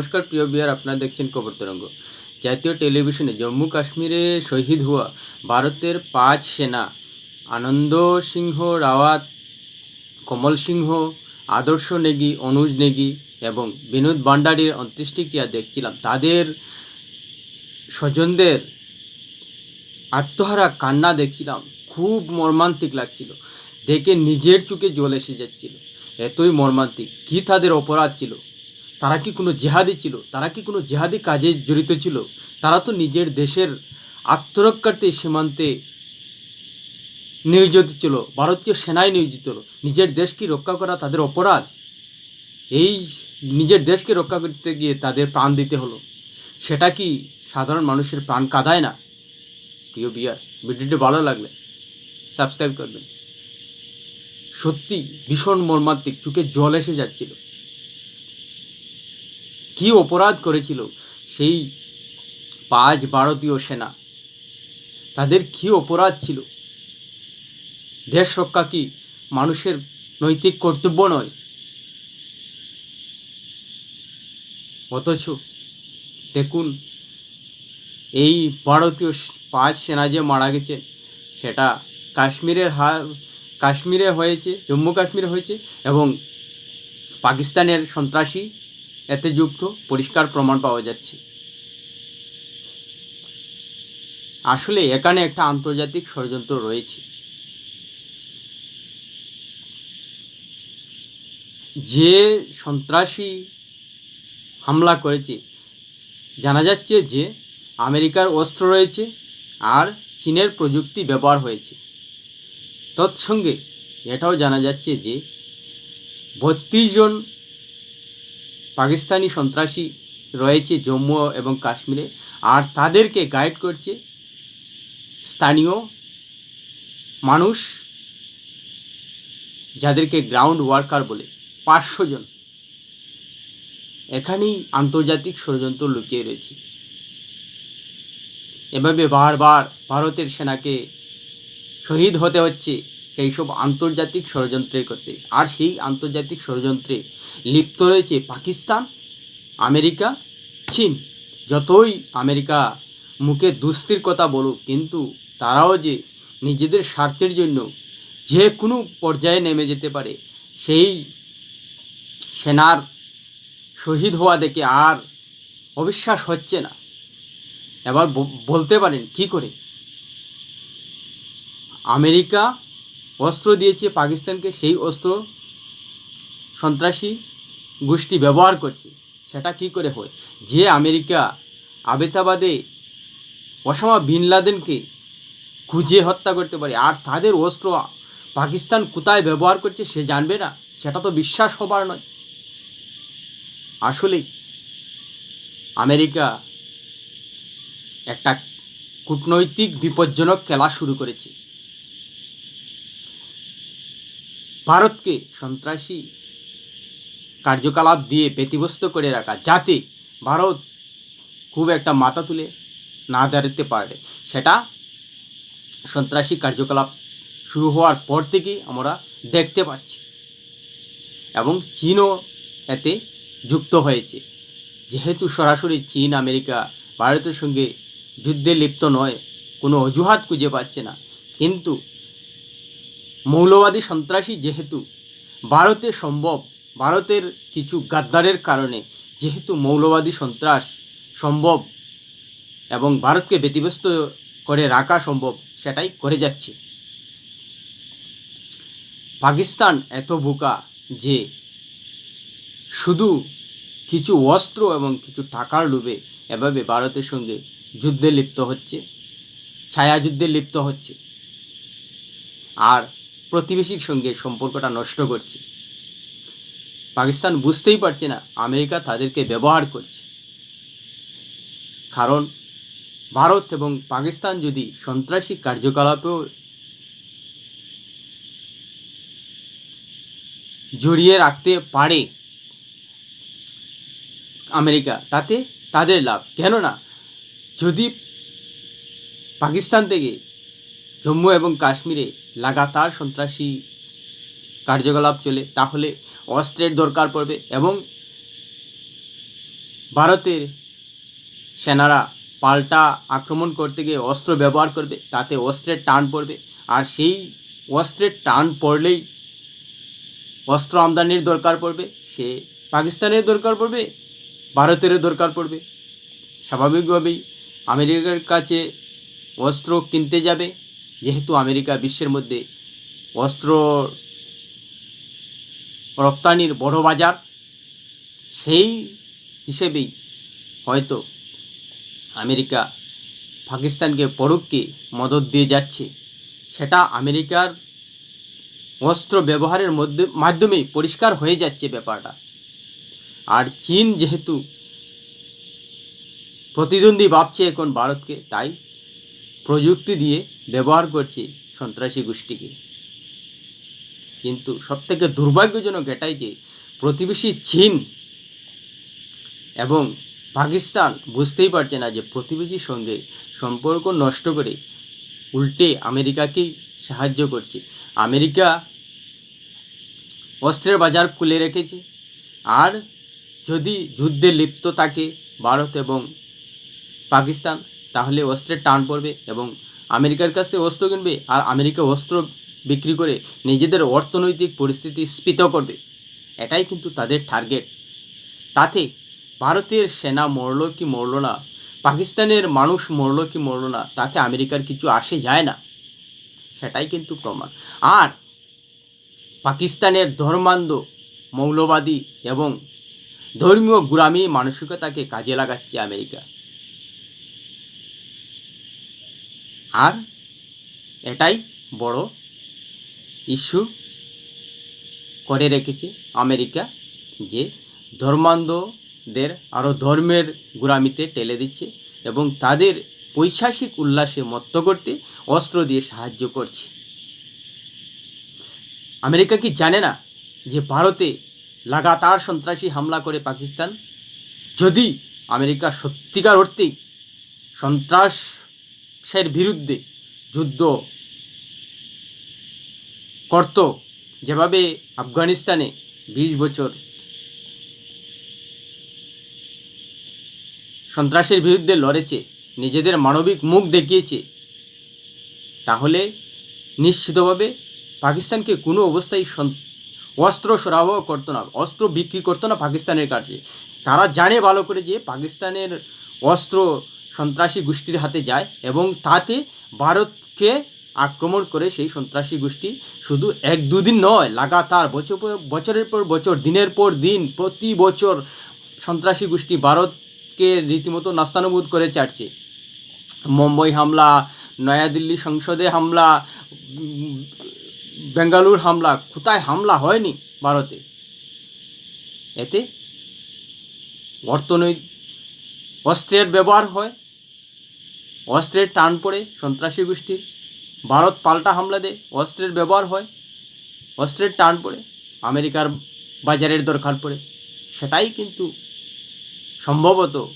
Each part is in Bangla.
নমস্কার, প্রিয় বিহার আপনারা দেখছেন খবর তরঙ্গ। জাতীয় টেলিভিশনে জম্মু কাশ্মীরে শহীদ হওয়া ভারতের পাঁচ সেনা, আনন্দ সিংহ, রাওয়াত, কমল সিংহ, আদর্শ নেগি, অনুজ নেগি এবং বিনোদ ভান্ডারীর অন্ত্যেষ্টিক্রিয়া দেখছিলাম। তাদের স্বজনদের আত্মহারা কান্না দেখছিলাম। খুব মর্মান্তিক লাগছিল। দেখে নিজের চোখে জল এসে যাচ্ছিল। এতই মর্মান্তিক। কী তাদের অপরাধ ছিল? তারা কি কোনো জেহাদি ছিল? তারা কি কোনো জেহাদি কাজে জড়িত ছিল? তারা তো নিজের দেশের আত্মরক্ষার্থে সীমান্তে নিয়োজিত ছিল। ভারতীয় সেনায় নিয়োজিত ছিল। নিজের দেশকে রক্ষা করা তাদের অপরাধ। এই নিজের দেশকে রক্ষা করতে গিয়ে তাদের প্রাণ দিতে হলো। সেটা কি সাধারণ মানুষের প্রাণ কাঁদায় না? প্রিয় বিয়ার ভিডিওটি ভালো লাগলে সাবস্ক্রাইব করবেন। সত্যি ভীষণ মর্মান্তিক, চোখে জল এসে যাচ্ছিল। কি অপরাধ করেছিল? সেই পাঁচ ভারতীয় সেনা, তাদের কি অপরাধ ছিল? দেশ রক্ষা কি মানুষের নৈতিক কর্তব্য নয়? অথচ দেখুন, এই ভারতীয় পাঁচ সেনা যে মারা গেছে, সেটা কাশ্মীরের হার, কাশ্মীরে হয়েছে, জম্মু কাশ্মীরে হয়েছে এবং পাকিস্তানের সন্ত্রাসী এতে যুক্ত পরিষ্কার প্রমাণ পাওয়া যাচ্ছে। আসলে এখানে একটা আন্তর্জাতিক ষড়যন্ত্র রয়েছে। যে সন্ত্রাসী হামলা করেছে, জানা যাচ্ছে যে আমেরিকার অস্ত্র রয়েছে আর চীনের প্রযুক্তি ব্যবহার হয়েছে। তৎসঙ্গে এটাও জানা যাচ্ছে যে বত্রিশ জন পাকিস্তানি সন্ত্রাসী রয়েছে জম্মু এবং কাশ্মীরে, আর তাদেরকে গাইড করছে স্থানীয় মানুষ যাদেরকে গ্রাউন্ড ওয়ার্কার বলে, পাঁচশো জন। এখানেই আন্তর্জাতিক ষড়যন্ত্র লুকিয়ে রয়েছে। এভাবে বারবার ভারতের সেনাকে শহীদ হতে হচ্ছে সেই সব আন্তর্জাতিক ষড়যন্ত্রের করতে আর সেই আন্তর্জাতিক ষড়যন্ত্রে লিপ্ত রয়েছে পাকিস্তান, আমেরিকা, চীন। যতই আমেরিকা মুখে দুস্তির কথা বলুক, কিন্তু তারাও যে নিজেদের স্বার্থের জন্য যে কোনো পর্যায়ে নেমে যেতে পারে, সেই সেনার শহীদ হওয়া দেখে আর অবিশ্বাস হচ্ছে না। এবার বলতে পারেন কি করে? আমেরিকা অস্ত্র দিয়েছে পাকিস্তানকে, সেই অস্ত্র সন্ত্রাসী গোষ্ঠী ব্যবহার করছে। সেটা কি করে হয়? যে আমেরিকা আবেতাবাদে ওসামা বিন লাদেনকে খুঁজে হত্যা করতে পারে, আর তাদের অস্ত্র পাকিস্তান কোথায় ব্যবহার করছে সে জানবে না? সেটা তো বিশ্বাস হবার নয়। আসলেই আমেরিকা একটা কূটনৈতিক বিপজ্জনক খেলা শুরু করেছে। ভারতকে সন্ত্রাসী কার্যকলাপ দিয়ে ব্যতিব্যস্ত করে রাখা, যাতে ভারত খুব একটা মাথা তুলে না দাঁড়াতে পারে, সেটা সন্ত্রাসী কার্যকলাপ শুরু হওয়ার পর থেকেই আমরা দেখতে পাচ্ছি। এবং চীনও এতে যুক্ত হয়েছে। যেহেতু সরাসরি চীন, আমেরিকা, ভারতের সঙ্গে যুদ্ধে লিপ্ত নয়, কোনো অজুহাত খুঁজে পাচ্ছে না। কিন্তু মৌলবাদী সন্ত্রাসী যেহেতু ভারতে সম্ভব, ভারতের কিছু গাদ্দারের কারণে যেহেতু মৌলবাদী সন্ত্রাস সম্ভব এবং ভারতকে ব্যতিব্যস্ত করে রাখা সম্ভব, সেটাই করে যাচ্ছে। পাকিস্তান এত বোকা যে শুধু কিছু অস্ত্র এবং কিছু টাকার লোভে এভাবে ভারতের সঙ্গে যুদ্ধে লিপ্ত হচ্ছে ছায়া যুদ্ধে লিপ্ত হচ্ছে। আর প্রতিবেশীর সঙ্গে সম্পর্কটা নষ্ট করছে। পাকিস্তান বুঝতেই পারছে না আমেরিকা তাদেরকে ব্যবহার করছে। কারণ ভারত এবং পাকিস্তান যদি সন্ত্রাসী কার্যকলাপেও জড়িয়ে রাখতে পারে আমেরিকা, তাতে তাদের লাভ। কেননা যদি পাকিস্তান থেকে জম্মু এবং কাশ্মীরে লাগাতার সন্ত্রাসী কার্যকলাপ চলে, তাহলে অস্ত্রের দরকার পড়বে এবং ভারতের সেনারা পাল্টা আক্রমণ করতে গিয়ে অস্ত্র ব্যবহার করবে, তাতে অস্ত্রের টান পড়বে। আর সেই অস্ত্রের টান পড়লেই অস্ত্র আমদানির দরকার পড়বে, সে পাকিস্তানের দরকার পড়বে, ভারতেরও দরকার পড়বে। স্বাভাবিকভাবেই আমেরিকার কাছে অস্ত্র কিনতে যাবে যেহেতু আমেরিকা বিশ্বের মধ্যে অস্ত্র রপ্তানির বড় বাজার, সেই হিসেবেই হয়তো আমেরিকা পাকিস্তানকে পরোক্ষে মদত দিয়ে যাচ্ছে। সেটা আমেরিকার অস্ত্র ব্যবহারের মধ্যে, মাধ্যমেই পরিষ্কার হয়ে যাচ্ছে ব্যাপারটা। আর চীন যেহেতু প্রতিদ্বন্দ্বী ভাবছে এখন ভারতকে, তাই প্রযুক্তি দিয়ে ব্যবহার করছে সন্ত্রাসী গোষ্ঠীকে। কিন্তু সবথেকে দুর্ভাগ্যজনক এটাই যে প্রতিবেশী চীন এবং পাকিস্তান বুঝতেই পারছে না যে প্রতিবেশীর সঙ্গে সম্পর্ক নষ্ট করে উল্টে আমেরিকাকেই সাহায্য করছে। আমেরিকা অস্ত্রের বাজার খুলে রেখেছে। আর যদি যুদ্ধে লিপ্ত থাকে ভারত এবং পাকিস্তান, তাহলে অস্ত্রের টান পড়বে এবং আমেরিকার কাছ থেকে অস্ত্র কিনবে আর আমেরিকা অস্ত্র বিক্রি করে নিজেদের অর্থনৈতিক পরিস্থিতি স্ফীত করবে। এটাই কিন্তু তাদের টার্গেট তাতে ভারতের সেনা মরল কি মরল না, পাকিস্তানের মানুষ মরল কি মরল না, তাতে আমেরিকার কিছু আসে যায় না। সেটাই কিন্তু প্রমাণ। আর পাকিস্তানের ধর্মান্ধ, মৌলবাদী এবং ধর্মীয় গুরামী মানসিকতাকে কাজে লাগাচ্ছে আমেরিকা। আর এটাই বড় ইস্যু করে রেখেছে আমেরিকা যে ধর্মান্ধদের আরও ধর্মের গুরামিতে টেলে দিচ্ছে এবং তাদের পৈশাসিক উল্লাসে মত্ত করতে অস্ত্র দিয়ে সাহায্য করছে। আমেরিকা কি জানে না যে ভারতে লাগাতার সন্ত্রাসী হামলা করে পাকিস্তান? যদি আমেরিকা সত্যিকার অর্থেই সন্ত্রাসের বিরুদ্ধে যুদ্ধ করত, যেভাবে আফগানিস্তানে বিশ বছর সন্ত্রাসের বিরুদ্ধে লড়েছে, নিজেদের মানবিক মুখ দেখিয়েছে, তাহলে নিশ্চিতভাবে পাকিস্তানকে কোনো অবস্থায় অস্ত্র সরবরাহ করতো না, অস্ত্র বিক্রি করতো না পাকিস্তানের কাছে। তারা জানে ভালো করে যে পাকিস্তানের অস্ত্র সন্ত্রাসী গোষ্ঠীর হাতে যায় এবং তাতে ভারতকে আক্রমণ করে সেই সন্ত্রাসী গোষ্ঠী শুধু এক দুদিন নয়, লাগাতার বছর বছরের পর বছর, দিনের পর দিন, প্রতি বছর সন্ত্রাসী গোষ্ঠী ভারতকে রীতিমতো নাস্তানুবোধ করে চাটছে মুম্বই হামলা, নয়াদিল্লি সংসদে হামলা বেঙ্গালুর হামলা, কোথায় হামলা হয়নি ভারতে? এতে অর্থনৈতিক অস্ত্রের ব্যবহার হয় অস্ত্রের টান পড়ে সন্ত্রাসী গোষ্ঠীর ভারত পাল্টা হামলা দেয়, অস্ত্রের ব্যবহার হয়, অস্ত্রের টান পড়ে, আমেরিকার বাজারের দরকার পড়ে। সেটাই কিন্তু সম্ভবত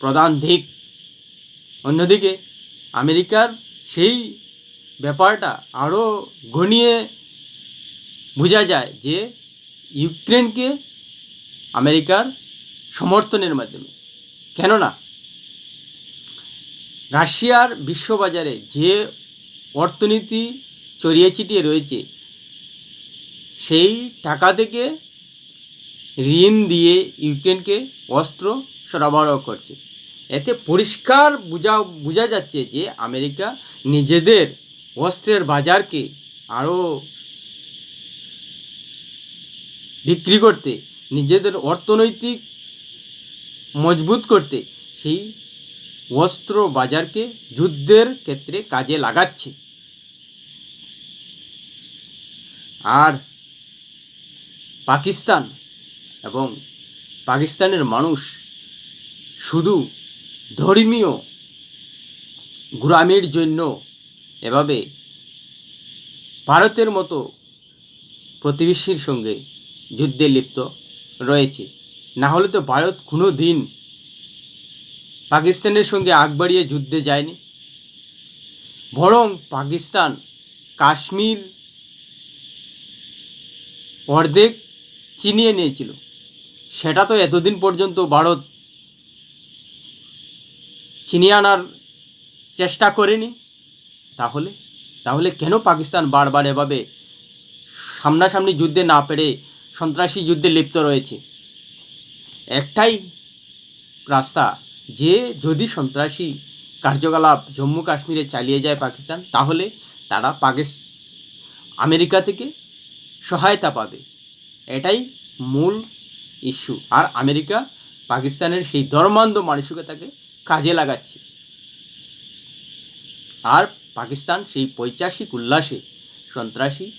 প্রধান দিক। অন্যদিকে আমেরিকার সেই ব্যাপারটা আরও ঘনিয়ে বোঝা যায় যে ইউক্রেনকে আমেরিকার সমর্থনের মাধ্যমে। কেননা রাশিয়ার বিশ্ববাজারে যে অর্থনীতি ছড়িয়ে ছিটিয়ে রয়েছে, সেই টাকা থেকে ঋণ দিয়ে ইউক্রেনকে অস্ত্র সরবরাহ করছে। এতে পরিষ্কার বোঝা বোঝা যাচ্ছে যে আমেরিকা নিজেদের অস্ত্রের বাজারকে আরও বিক্রি করতে, নিজেদের অর্থনৈতিক মজবুত করতে সেই অস্ত্র বাজারকে যুদ্ধের ক্ষেত্রে কাজে লাগাচ্ছে। আর পাকিস্তান এবং পাকিস্তানের মানুষ শুধু ধর্মীয় গুরামের জন্য এভাবে ভারতের মতো প্রতিবেশীর সঙ্গে যুদ্ধে লিপ্ত রয়েছে। না হলে তো ভারত কোনো দিন পাকিস্তানের সঙ্গে আগ বাড়িয়ে যুদ্ধে যায়নি। বরং পাকিস্তান কাশ্মীর অর্ধেক চিনিয়ে নিয়েছিল। সেটা তো এতদিন পর্যন্ত ভারত চিনিয়ে আনার চেষ্টা করেনি। তাহলে? তাহলে কেন পাকিস্তান বারবার এভাবে সামনাসামনি যুদ্ধে না পেরে সন্ত্রাসী যুদ্ধে লিপ্ত রয়েছে? একটাই রাস্তা যে যদি সন্ত্রাসী কার্যকলাপ জম্মু কাশ্মীরে চালিয়ে যায় পাকিস্তান, তাহলে তারা পাকিস আমেরিকা থেকে সহায়তা পাবে। এটাই মূল ইস্যু। আর আমেরিকা পাকিস্তানের সেই ধর্মান্ধ মানসিকতাকে কাজে লাগাচ্ছে। আর পাকিস্তান সেই পৈচাসিক উল্লাসে সন্ত্রাসী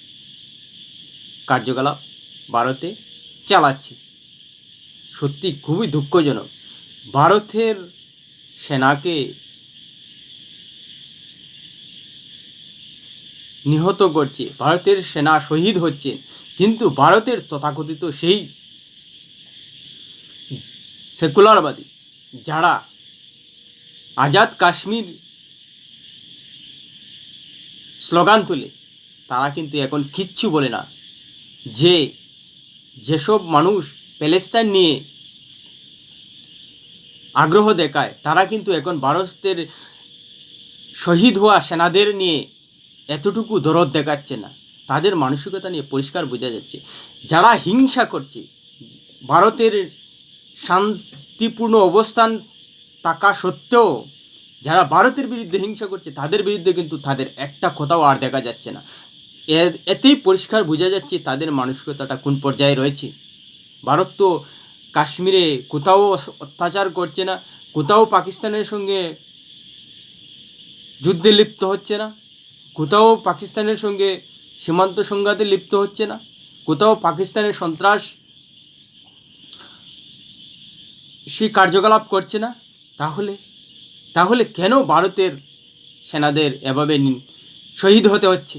কার্যকলাপ ভারতে চালাচ্ছে। সত্যি খুবই দুঃখজনক। ভারতের সেনাকে নিহত করছে, ভারতের সেনা শহীদ হচ্ছে, কিন্তু ভারতের তথাকথিত সেই সেকুলারবাদী যারা আজাদ কাশ্মীর স্লোগান তুলে, তারা কিন্তু এখন কিচ্ছু বলে না। যে যেসব মানুষ প্যালেস্তাইন নিয়ে আগ্রহ দেখায়। তারা কিন্তু এখন ভারতের শহীদ হওয়া সেনাদের নিয়ে এতটুকু দরদ দেখাচ্ছে না। তাদের মানসিকতা নিয়ে পরিষ্কার বোঝা যাচ্ছে। যারা হিংসা করছে, ভারতের শান্তিপূর্ণ অবস্থান থাকা সত্ত্বেও যারা ভারতের বিরুদ্ধে হিংসা করছে, তাদের বিরুদ্ধে কিন্তু তাদের একটা কথাও আর দেখা যাচ্ছে না। এতেই পরিষ্কার বোঝা যাচ্ছে তাদের মানসিকতাটা কোন পর্যায়ে রয়েছে। ভারত তো কাশ্মীরে কোথাও অত্যাচার করছে না, কোথাও পাকিস্তানের সঙ্গে যুদ্ধে লিপ্ত হচ্ছে না, কোথাও পাকিস্তানের সঙ্গে সীমান্ত সংঘাতে লিপ্ত হচ্ছে না, কোথাও পাকিস্তানের সন্ত্রাস সে কার্যকলাপ করছে না। তাহলে তাহলে কেন ভারতের সেনাদের এভাবে শহীদ হতে হচ্ছে?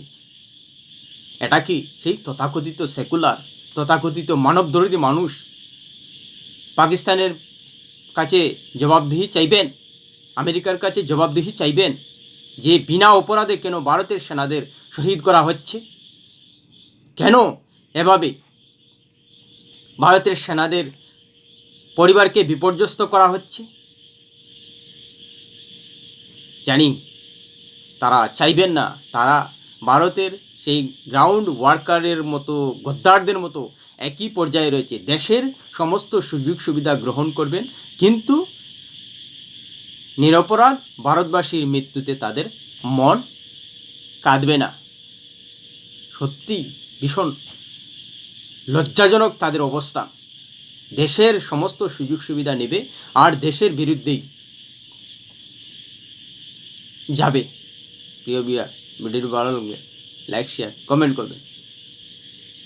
এটা কি সেই তথাকথিত সেকুলার, তথাকথিত মানবদরদী মানুষ পাকিস্তানের কাছে জবাবদিহি চাইবেন, আমেরিকার কাছে জবাবদিহি চাইবেন যে বিনা অপরাধে কেন ভারতের সেনাদের শহীদ করা হচ্ছে? কেন এভাবে ভারতের সেনাদের পরিবারকে বিপর্যস্ত করা হচ্ছে? জানি, তারা চাইবেন না, তারা ভারতের সেই গ্রাউন্ড ওয়ার্কারের মতো, গদ্দারদের মতো একই পর্যায়ে রয়েছে। দেশের সমস্ত সুযোগ সুবিধা গ্রহণ করবেন, কিন্তু নিরপরাধ ভারতবাসীর মৃত্যুতে তাদের মন কাঁদবে না। সত্যি ভীষণ লজ্জাজনক তাদের অবস্থা। দেশের সমস্ত সুযোগ সুবিধা নেবে আর দেশের বিরুদ্ধেই যাবে। প্রিয় বিয়ার ভিডিওটি ভালো লাগলে লাইক শেয়ার কমেন্ট করবেন